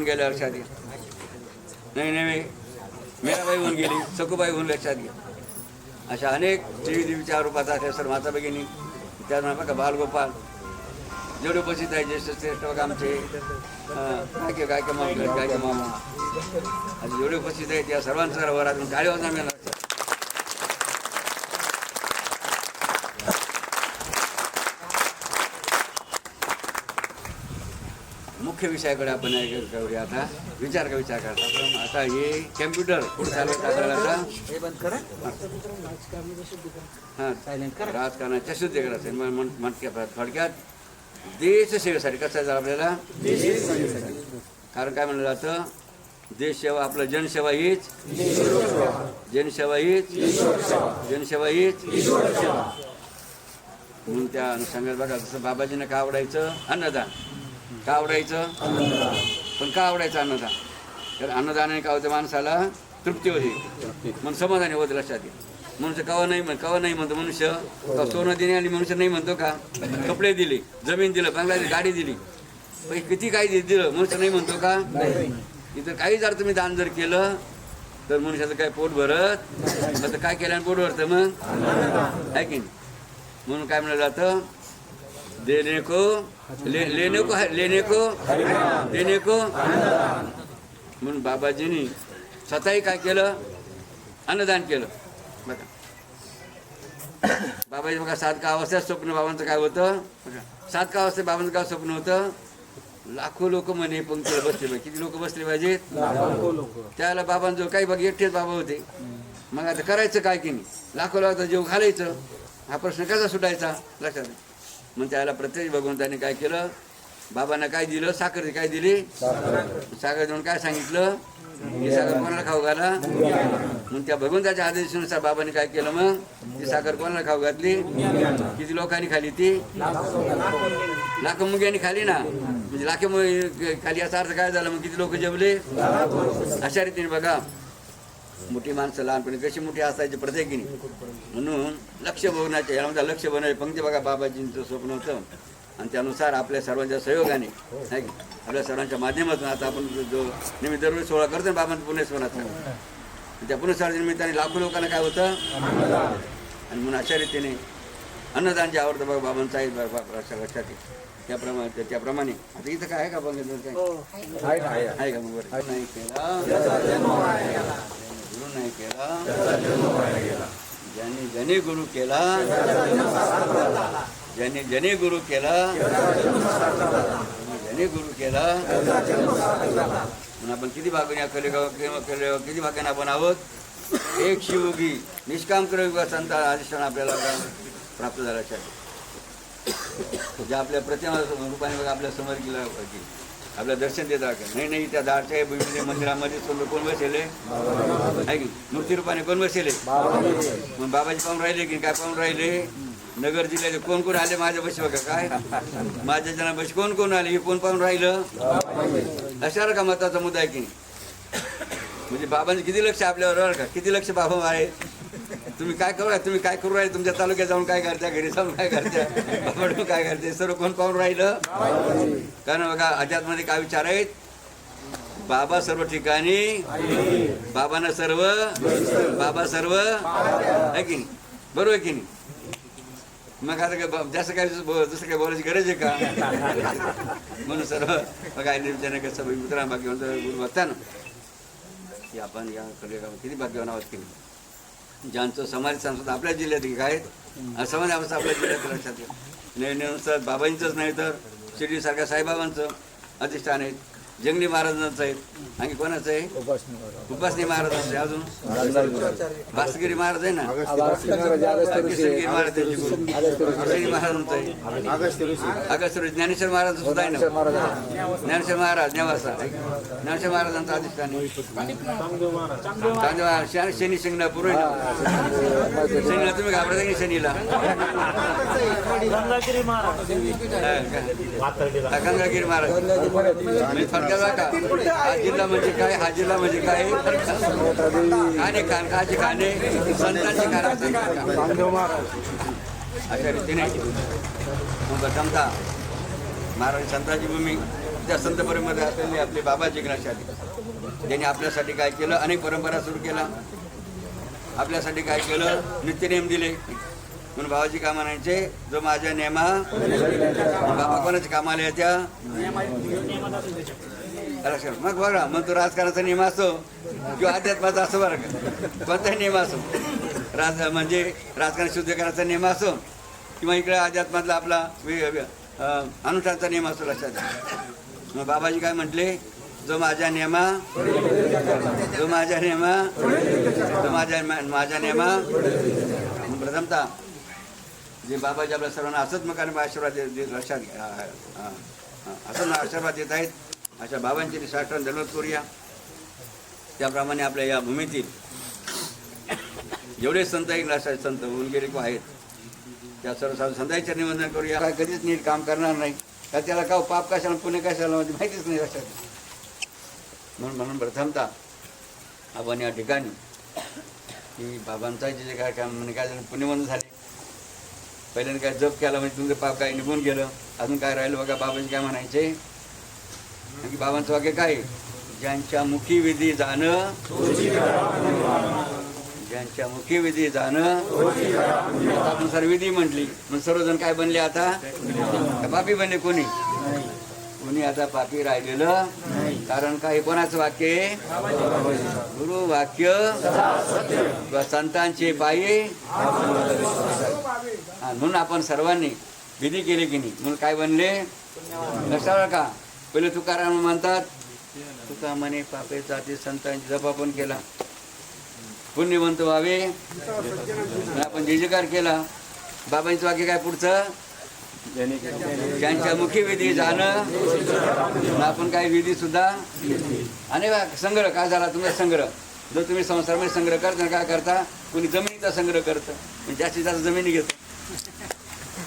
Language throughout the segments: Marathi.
होऊन गेल्या लक्षात घ्या नाही नाही. मीराबाई होऊन गेली सखूबाई होऊन लक्षात घ्या अशा अनेक देवी देवीच्या रूपात असल्या सर माता भगिनी. त्यांना बघा बालगोपाल. जेवढे उपस्थित आहे ज्येष्ठ श्रेष्ठ बघा आमचे. अं, गायके गायके मामा गायके मामा. आणि जेवढे उपस्थित आहेत या सर्वांचा वरातून टाळी वाजणार मिळणार मुख्य विषयाकडे आपण करूया आता. विचार का विचार करता? पण आता हे कॅम्प्युटर हे हां. राजकारणाच्या म्हणते आपण थोडक्यात. देश सेवेसाठी कसं जरा आपल्याला? कारण काय म्हणलं जातं? देश सेवा आपलं जनसेवा हीच. जनसेवा हीच. जनसेवा हीच. म्हणून त्या अनुषंगात बघा जसं बाबाजीनं का आवडायचं? अन्नदान. का आवडायचं? पण का आवडायचं अन्नदान? तर अन्नदानाने काय होतं माणसाला तृप्ती होती. मग समाधानी होत लक्षात येईल मनुष्य कवा नाही म्हण कवा नाही म्हणतो मनुष्य? सोनं देणे आणि मनुष्य नाही म्हणतो का? कपडे दिले जमीन दिलं बंगला दिली गाडी दिली. पण किती काही दिलं मनुष्य नाही म्हणतो का? इथं काही जर तुम्ही दान जर केलं तर मनुष्याचं काय पोट भरत? मग काय केल्याने पोट भरतं मग? आहे की म्हणून काय म्हणलं जातं देने को ले, लेने को लेने को देने को। म्हणून बाबाजींनी स्वतःही काय केलं? अन्नदान केलं. बघा. बाबाजी बघा सात का अवस्थेत स्वप्न बाबांचं काय होतं? बघा. सात का अवस्थेत बाबांचं काय स्वप्न होतं? लाखो लोक म्हणे पंक्तीला बसले पाहिजे किती लोक बसले पाहिजेत त्याला बाबांजवळ काही बघ एकटेच बाबा होते. मग आता करायचं काय की नाही? लाखो लाखो जीव घालायचं. हा प्रश्न कसा सुटायचा? लक्षात. मग त्याला प्रत्येक भगवंताने काय केलं? बाबांना काय दिलं? साखर काय दिली? साखर देऊन काय सांगितलं? ही साखर कोणाला खाऊ घाला? मग त्या भगवंताच्या आदेशानुसार बाबांनी काय केलं मग? ती साखर कोणाला खाऊ घातली? किती लोकांनी खाली ती? लाख मुग्यांनी खाली ना? म्हणजे लाखे खाली याचा अर्थ काय झाला? मग किती लोक जेवले? अशा रीतीने बघा. मोठी माणसं लहानपणी कशी मोठी असायची प्रत्येकीने. म्हणून लक्ष बघण्याचे यामध्ये लक्ष बनवायचे पंक्ती बघा बाबाजींचं स्वप्न होतं. आणि त्यानुसार आपल्या सर्वांच्या सहयोगाने नाही? आपल्या सर्वांच्या माध्यमातून आता आपण जो- नेहमी दरवेळी सोहळा करतो ना बाबांचं पुण्यस्मरणाचा त्या पुण्यस्मरणाच्या निमित्ताने लाखो लोकांना काय होतं? आणि म्हणून अशा रीतीने अन्नदान जे आवडतं बघा बाबांचं आहे अशा लक्षात. त्याप्रमाणे त्याप्रमाणे. आता इथं काय आहे का बघितलं? काय आहे का? मग बरं नाही केला. गुरु नाही केला. ज्यांनी ज्याने गुरु केला ज्यांनी ज्याने गुरु केला ज्याने गुरु केला म्हणून आपण किती भागाने कलेगाव कलेगाव किती भागाने आपण आहोत? एक शिवगी निष्काम करयुगा संत अधिष्ठान आपल्याला प्राप्त झाल्याच्या ज्या आपल्या प्रतिमा रूपाने बघा आपल्यासमोर गेला की आपल्या दर्शन देतात का नाही नाही त्या दारच्या भूमीच्या मंदिरामध्ये समोर कोण बसेले? आहे की? मूर्ती रूपाने कोण बसेले? मग बाबाजी पाहून राहिले की काय पाहून राहिले? नगर जिल्ह्याचे कोण कोण आले माझ्या बशी बघा काय? माझ्या जना बशी कोण कोण आले? हे कोण पाहून राहिलं? अशा का मताचा मुद्दा आहे की म्हणजे बाबांचे किती लक्ष आपल्यावर का? किती लक्ष बाबा आहे तुम्ही काय करू तुम्ही काय करू राहिले? तुमच्या तालुक्यात जाऊन काय करता? घरी जाऊन काय करता? बाबांकडून काय करते? सर्व कोण पाहून राहिलं? कारण बघा अध्यात्मध्ये काय विचार आहेत? बाबा सर्व ठिकाणी बाबांना सर्व बाबा सर्व आहे की नाही? बरोबर आहे की नाही? मग आता काय जास्त काय जसं काय बोलायची गरज आहे का? म्हणून सर्व बघा निर्जन कसं मित्रांना भाग्यवंत गुरु बघता ना की आपण या कलेगाव किती भाग्यवान आवाज केली ज्यांचं समाज संस्था आपल्या जिल्ह्यात एक आहेत. समाज अवस्था आपल्या जिल्ह्यात लक्षात येईल निर्णयानुसार बाबांचंच नाही तर शिर्डीसारख्या साईबाबांचं अधिष्ठान आहेत. जंगली महाराजांचं आहेत आणखी कोणाचं आहे? उपासनी महाराजांचं आहे अजून. भास्करी महाराज आहे ना? कृष्णगिरी महाराजांची गुरु महाराजांचं आहे. अगस्त रोजी ज्ञानेश्वर महाराज सुद्धा आहे ना? ज्ञानेश्वर महाराज नेवासा ज्ञानेश्वर महाराजांचं अधिष्ठान आहे. शनी आहे ना? शनीला तुम्ही घाबरता की शनीला? गंगागिरी महाराज. गंगागिरी महाराज. म्हणजे हा जिल्हा म्हणजे काय? हा जिल्हा म्हणजे काय? खाणे खानकाचे खाणे संतांचे खाणे अशा रीतीने जमता महाराज संतांची भूमी त्या संत परंपरेमध्ये असलेले आपले बाबा जिग्नाशाली ज्यांनी आपल्यासाठी काय केलं? अनेक परंपरा सुरू केला आपल्यासाठी काय केलं? नित्यनेम दिले. म्हणून बाबाजी म्हणायचे? जो माझ्या नेमा बाबा कोणाच्या कामाला येत्या? लक्षात. मग बघा मग तो राजकारणाचा नियम असो किंवा अध्यात्माचा असो बरं का. कोणताही नियम असो. राज म्हणजे राजकारण शुद्ध करायचा नियम असो किंवा इकडे अध्यात्मातला आपला अनुष्ठानचा नियम असो लक्षात मग बाबाजी काय म्हटले? जो माझ्या नियमा जो माझ्या नियमा जो माझ्या माझ्या नियमा. प्रथमता जे बाबाजी आपल्या सर्वांना असंच मग आशीर्वाद दे- लक्षात घ्या. असं आशीर्वाद देत आहेत. अशा बाबांची साठवण दलवत करूया. त्याप्रमाणे आपल्या या भूमीतील जेवढे संत एक अशा संत होऊन गेले किंवा आहेत. त्या सर्व साधू संतांचे निवंदन करूया. काय कधीच नीट काम करणार नाही. तर त्याला का पाप कशाला पुणे कशाला म्हणजे माहितीच नाही लक्षात म्हणून म्हणून प्रथमता आपण या ठिकाणी की बाबांचा जे काय काम म्हणजे काय झालं पुण्यमंद झाले. पहिल्यांदा काय जप केला म्हणजे तुमचं पाप काय निघून गेलं. अजून काय राहिलं बघा बाबांचे काय म्हणायचे? की बाबांचं वाक्य काय? ज्यांच्या मुखी विधी जाणं ज्यांच्या मुखी विधी जाणं आता आपण सर्व विधी म्हटली. मग सर्वजण काय बनले आता? पापी बनले कोणी? कोणी आता पापी राहिलेलं? कारण काय कोणाचं वाक्य गुरु वाक्य व संतांचे पायी. म्हणून आपण सर्वांनी विधी केली की नाही. म्हणून काय बनले? लक्षात का? पहिले तुकाराम म्हणतात तुका म्हणे पापे जाती संतांची जप आपण केला. पुण्यवंत व्हावे. आपण जयजयकार केला. बाबांचं वाक्य काय पुढचं? ज्यांच्या मुखी विधी जाणं आपण काही विधी सुद्धा? आणि संग्रह काय झाला तुमचा संग्रह? जर तुम्ही संसारामध्ये संग्रह करता काय करता? कोणी जमिनीचा संग्रह करतं. जास्तीत जास्त जमिनी घेतं.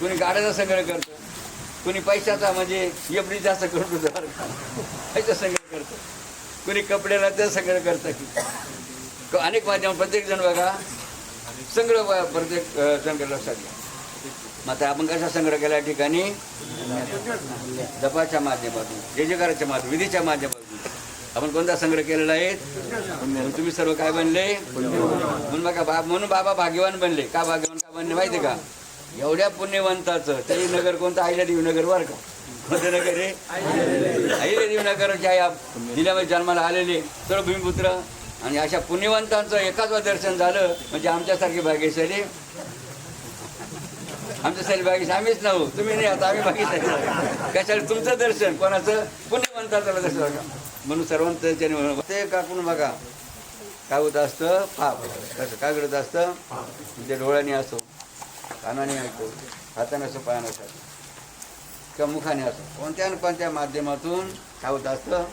कोणी गाड्याचा संग्रह करतं. कोणी पैशाचा म्हणजे एफडी जास्त करतो पैसा संग्रह करतो. कोणी कपड्याला त्या संग्रह करतं की. अनेक माध्यम प्रत्येक जण बघा संग्रह प्रत्येक जण संग्रह लक्षात घ्या मग आता आपण कशा संग्रह केला या ठिकाणी? जपाच्या माध्यमातून जयजकाराच्या माध्यम विधीच्या माध्यमातून. आपण कोणता संग्रह केलेला आहे? तुम्ही सर्व काय बनले? म्हणून बघा बा म्हणून बाबा भाग्यवान बनले. का भाग्यवान? का बनले? माहिती का? एवढ्या पुण्यवंताचं तरी नगर कोणतं? आईला देवनगर बरं का? कोणतं नगर आहे देवनगर नगरच्या या जिल्ह्यामध्ये जन्माला आलेले सर्व भूमिपुत्र. आणि अशा पुण्यवंतांचं एकाच दर्शन झालं म्हणजे आमच्यासारखी भाग्यशाली. आमच्यासाठी भाग्यशाली आम्हीच नव्हतो तुम्ही नाही आता आम्ही भाग्यशाली. कशाला तुमचं दर्शन? कोणाचं? पुण्यवंताचं दर्शन बघा म्हणून सर्वांचं ते काकून बघा. काय होत असतं? पाप. कसं काय घडत असतं? म्हणजे डोळ्याने असो. कानाने ऐकतो हाताने असो पायाने असो. किंवा मुखाने असो. कोणत्या ना कोणत्या माध्यमातून काय होत असतं?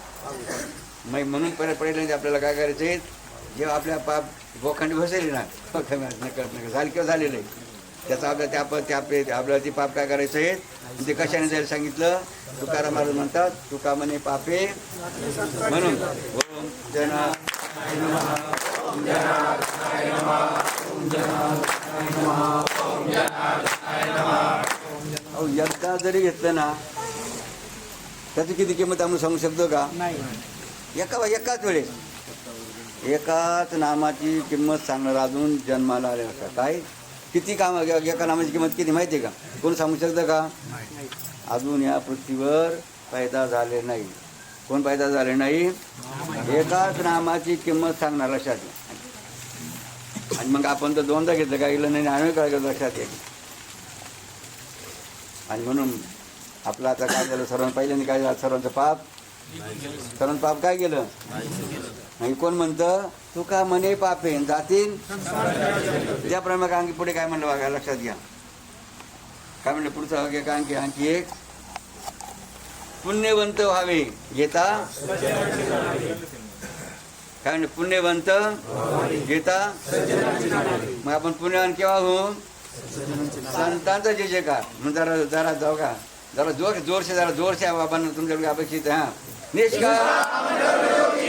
मग म्हणून परत पहिल्यांदा आपल्याला काय करायचं आहे? जेव्हा आपल्या पाप गोखंड भसेली ना कमी झाली किंवा झालेलं आहे. त्याचा आपल्या त्या त्या आपल्याला ते पाप काय करायचं आहे? ते कशाने जायला सांगितलं? तुकाराम महाराज म्हणतात तुका म्हणे पापे. म्हणून ओम जना अहो एकदा जरी घेतलं ना त्याची किती किंमत आपण सांगू शकतो का? एका एकाच वेळेस. एकाच नामाची किंमत सांगणार अजून जन्माला आले का काय? किती काम एका नामाची किंमत किती माहिती आहे का? कोण सांगू शकतं का? अजून या पृथ्वीवर पैदा झाले नाही. कोण पैदा झाले नाही? एकाच नामाची किंमत सांगणार लक्षात घ्या. आणि मग आपण तर दोनदा घेतलं काय गेलं नाही आम्ही काय केलं लक्षात येईल आणि म्हणून आपलं आता काय झालं सर्वांना पहिल्याने काय झालं सर्वांचं पाप? सर्वांचं पाप काय केलं? आणि कोण म्हणतं तू का म्हणे पाप आहे? जातील त्याप्रमाणे आणखी पुढे काय म्हणलं बघा लक्षात घ्या. काय म्हणलं पुढचं घ्या काय आणखी? आणखी एक. पुण्यवंत व्हावे घेता काय म्हणजे पुण्यवंत गीता मग आपण पुण्यवान केव्हा होऊ? संतांचा जे जे का मग जरा जरा जाऊ का? जरा जोर जोरशे जरा जोरशे बाबांना तुमच्याकडे अपेक्षित आहे हा. निष्काम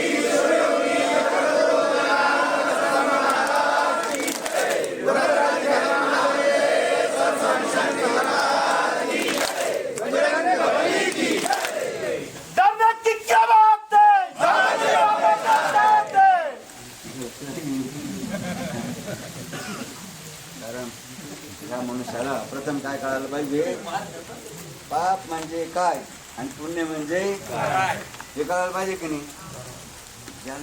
कारण या मनुष्याला प्रथम काय कळायला पाहिजे पाप म्हणजे काय? आणि पुण्य म्हणजे हे कळायला पाहिजे की नाही?